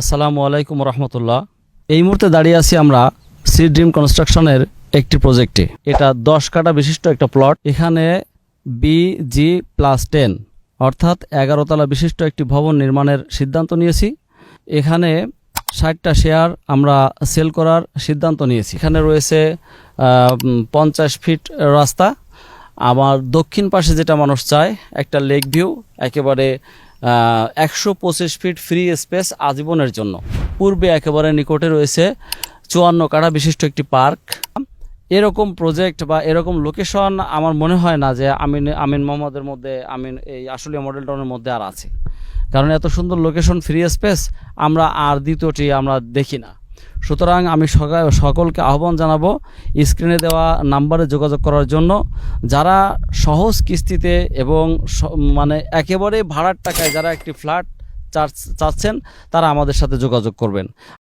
আসসালামু আলাইকুম রহমতুল্লাহ। এই মুহূর্তে দাঁড়িয়ে আছি আমরা সি ড্রিম কনস্ট্রাকশনের একটি প্রজেক্টে এটা দশ কাটা বিশিষ্ট একটা প্লট এখানে বি জি প্লাস টেন অর্থাৎ এগারোতলা বিশিষ্ট একটি ভবন নির্মাণের সিদ্ধান্ত নিয়েছি। এখানে ষাটটা শেয়ার আমরা সেল করার সিদ্ধান্ত নিয়েছি। এখানে রয়েছে পঞ্চাশ ফিট রাস্তা। আমার দক্ষিণ পাশে যেটা মানুষ চায়, একটা লেক ভিউ একেবারে একশো পঁচিশ ফিট ফ্রি স্পেস আজীবনের জন্য। পূর্বে একেবারে নিকটে রয়েছে চুয়ান্ন কাঠা বিশিষ্ট একটি পার্ক। এরকম প্রজেক্ট বা এরকম লোকেশন আমার মনে হয় না যে আমিন আমিন মোহাম্মদের মধ্যে, আমিন এই আসলে মডেল টাউনের মধ্যে আর আছে। কারণ এত সুন্দর লোকেশন ফ্রি স্পেস আমরা আর দ্বিতীয়টি আমরা দেখি না। সুতরাং আমি সকা- সকলকে আহ্বান জানাব স্ক্রিনে দেওয়া নাম্বারে যোগাযোগ করার জন্য। যারা সহজ কিস্তিতে এবং মানে একেবারে ভাড়ার টাকায় যারা একটি ফ্ল্যাট চাচ্ছেন, তারা আমাদের সাথে যোগাযোগ করবেন।